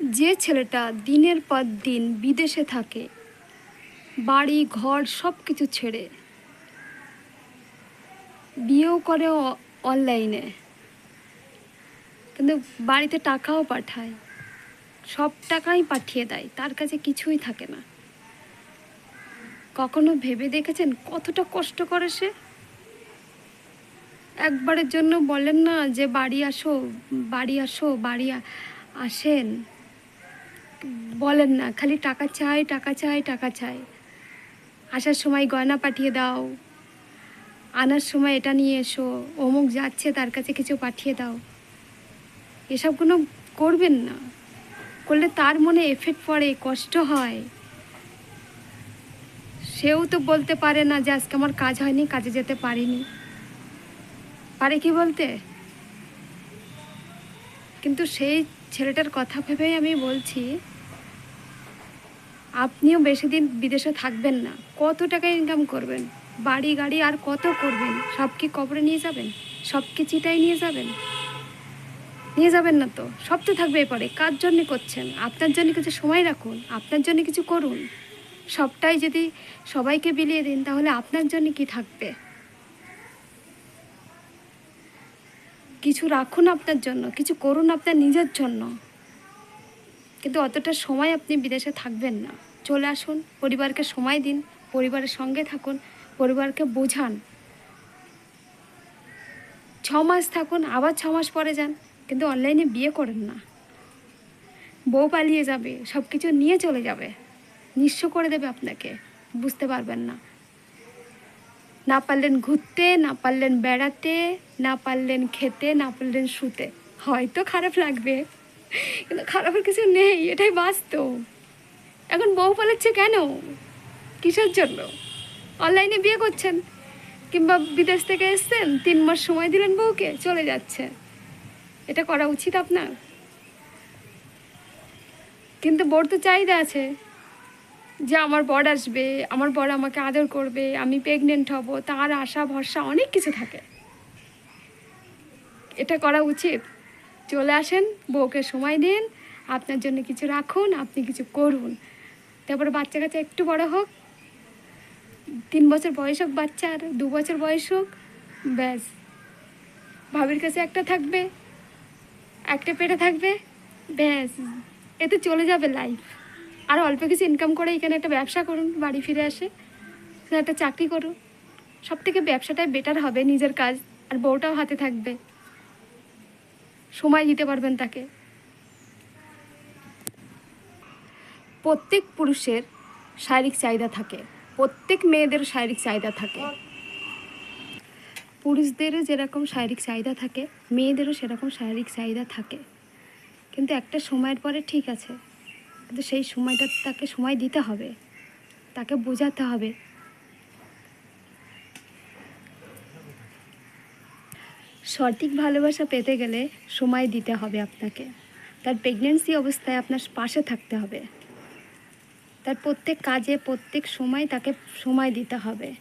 যে ছেলেটা দিনের পর দিন বিদেশে থাকে, বাড়ি, ঘর সব কিছু ছেড়ে, বিয়েও করে অনলাইনে। কিন্তু বাড়িতে টাকাও পাঠায়, সব টাকাই পাঠিয়ে দেয়, তার কাছে কিছুই থাকে না। কখনো ভেবে দেখেছেন কতটা কষ্ট করে সে? একবারের জন্য বলেন না যে, বাড়ি আসো বাড়ি আসো, বাড়ি আসেন। বলেন না, খালি টাকা চাই টাকা চাই টাকা চাই। আসার সময় গয়না পাঠিয়ে দাও। আনার সময় এটা নিয়ে এসো। অমুক যাচ্ছে, তার কাছে কিছু পাঠিয়ে দাও। এসবগুলো করবেন না। করলে তার মনে এফেক্ট পড়ে, কষ্ট হয়। সেও তো বলতে পারে না যে, আজকে আমার কাজ হয়নি, কাজে যেতে পারিনি। পারে কি বলতে? কিন্তু সেই ছেলেটার কথা ভেবেই আমি বলছি, আপনিও বেশি দিন বিদেশে থাকবেন না। কত টাকা ইনকাম করবেন? বাড়ি, গাড়ি আর কত করবেন? সব কি কবরে নিয়ে যাবেন? সব কি চিতায় নিয়ে যাবেন? নিয়ে যাবেন না তো? সব তো থাকবে এরপরে কার জন্য করছেন? আপনার জন্য কিছু সময় রাখুন। আপনার জন্য কিছু করুন। সবটাই যদি সবাইকে বিলিয়ে দিন, তাহলে আপনার জন্য কি থাকবে? কিছু রাখুন আপনার জন্য, কিছু করুন আপনার নিজের জন্য। কিন্তু অতটা সময় আপনি বিদেশে থাকবেন না। চলে আসুন, পরিবারকে সময় দিন, পরিবারের সঙ্গে থাকুন, পরিবারকে বোঝান। ছ মাস থাকুন, আবার ছ মাস পরে যান, কিন্তু অনলাইনে বিয়ে করেন না। বউ পালিয়ে যাবে সব কিছু নিয়ে চলে যাবে। নিঃস্ব করে দেবে আপনাকে, বুঝতে পারবেন না। না পারলেন ঘুরতে, না পারলেন বেড়াতে, না পারলেন খেতে, না পারলেন শুতে। হয়তো খারাপ লাগবে, কিন্তু খারাপের কিছু নেই, এটাই বাস্তব। এখন বউ পালাচ্ছে কেন? কিসের জন্য? অনলাইনে বিয়ে করছেন কিংবা বিদেশ থেকে এসছেন, তিন মাস সময় দিলেন বউকে, চলে যাচ্ছে। এটা করা উচিত আপনার? কিন্তু বর তো চাহিদা আছে। যে আমার বর আসবে, আমার বর আমাকে আদর করবে, আমি প্রেগনেন্ট হব, তার আশা, ভরসা অনেক কিছু থাকে। এটা করা উচিত। চলে আসেন, বউকে সময় দিন, আপনার জন্য কিছু রাখুন, আপনি কিছু করুন। তারপরে বাচ্চা কাচ্চা একটু বড় হোক, তিন বছর বয়স হোক বাচ্চার, দু বছর বয়স হোক, ব্যাস। ভাবির কাছে একটা থাকবে, একটা পেটে থাকবে, ব্যাস। এতে চলে যাবে লাইফ আর অল্প কিছু ইনকাম করে এখানে একটা ব্যবসা করুন, বাড়ি ফিরে আসে একটা চাকরি করুন। সব থেকে ব্যবসাটাই বেটার হবে নিজের কাজ, আর বউটাও হাতে থাকবে। সময় দিতে পারবেন তাকে। প্রত্যেক পুরুষের শারীরিক চাহিদা থাকে, প্রত্যেক মেয়েদের শারীরিক চাহিদা থাকে। পুরুষদেরও যেরকম শারীরিক চাহিদা থাকে, মেয়েদেরও সেরকম শারীরিক চাহিদা থাকে। কিন্তু একটা সময়ের পরে ঠিক আছে। কিন্তু সেই সময়টা তাকে সময় দিতে হবে। তাকে বোঝাতে হবে। সঠিক ভালোবাসা পেতে গেলে সময় দিতে হবে আপনাকে। তার প্রেগনেন্সি অবস্থায় আপনার পাশে থাকতে হবে। তার প্রত্যেক কাজে প্রত্যেক সময় তাকে সময় দিতে হবে।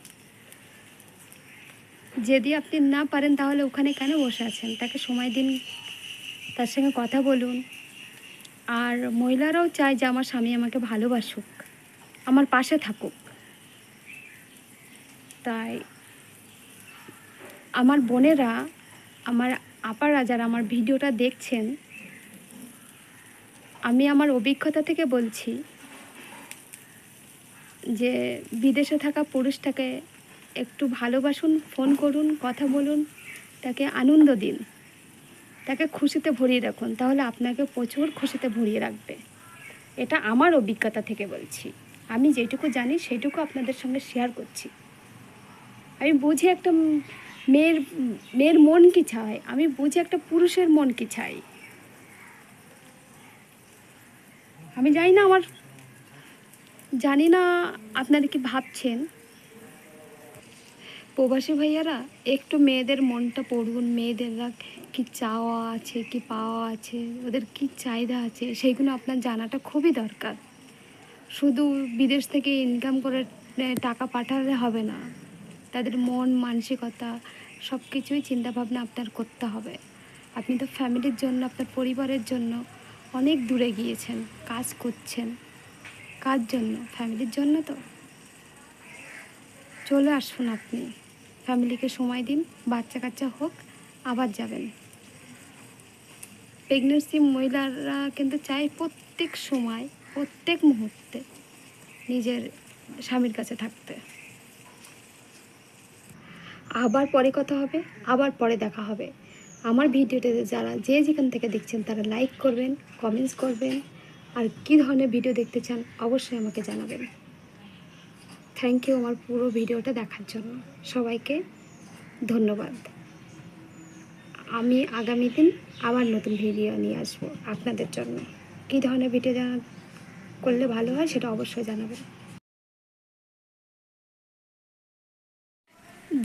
যদি আপনি না পারেন তাহলে ওখানে কেন বসে আছেন? তাকে সময় দিন, তার সঙ্গে কথা বলুন। আর মহিলারাও চায় যে আমার স্বামী আমাকে ভালোবাসুক, আমার পাশে থাকুক। তাই আমার বোনেরা, আমার আপারা যারা আমার ভিডিওটা দেখছেন, আমি আমার অভিজ্ঞতা থেকে বলছি যে বিদেশে থাকা পুরুষটাকে একটু ভালোবাসুন, ফোন করুন, কথা বলুন, তাকে আনন্দ দিন। তাকে খুশিতে ভরিয়ে রাখুন, তাহলে আপনাকে প্রচুর খুশিতে ভরিয়ে রাখবে। এটা আমার অভিজ্ঞতা থেকে বলছি। আমি যেটুকু জানি, সেইটুকু আপনাদের সঙ্গে শেয়ার করছি। আমি বুঝি একটা মেয়ের মেয়ের মন কি চায়? আমি বুঝি একটা পুরুষের মন কি চাই? আমি জানি না আমার, জানি না আপনারা কি ভাবছেন। প্রবাসী ভাইয়ারা, একটু মেয়েদের মনটা পড়ুন। মেয়েদেররা কি চাওয়া আছে, কি পাওয়া আছে, ওদের কি চাহিদা আছে, সেইগুলো আপনার জানাটা খুবই দরকার। শুধু বিদেশ থেকে ইনকাম করে টাকা পাঠালে হবে না। তাদের মন, মানসিকতা সব কিছুই চিন্তাভাবনা আপনার করতে হবে। আপনি তো ফ্যামিলির জন্য, আপনার পরিবারের জন্য অনেক দূরে গিয়েছেন, কাজ করছেন। কার জন্য? ফ্যামিলির জন্য তো। চলে আসুন আপনি। ফ্যামিলিকে সময় দিন, বাচ্চা কাচ্চা হোক, আবার যাবেন। প্রেগনেন্সি মহিলারা কিন্তু চায় প্রত্যেক সময়, প্রত্যেক মুহূর্তে নিজের স্বামীর কাছে থাকতে। আবার পরে কথা হবে, আবার পরে দেখা হবে। আমার ভিডিওটাতে যারা যে যেখান থেকে দেখছেন, তারা লাইক করবেন কমেন্টস করবেন। আর কী ধরনের ভিডিও দেখতে চান, অবশ্যই আমাকে জানাবেন। থ্যাংক ইউ আমার পুরো ভিডিওটা দেখার জন্য। সবাইকে ধন্যবাদ। আমি আগামী দিন আবার নতুন ভিডিও নিয়ে আসব আপনাদের জন্য। কী ধরনের ভিডিও জানা করলে ভালো হয় সেটা অবশ্যই জানাবেন।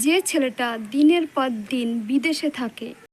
যে ছেলেটা দিনের পর দিন বিদেশে থাকে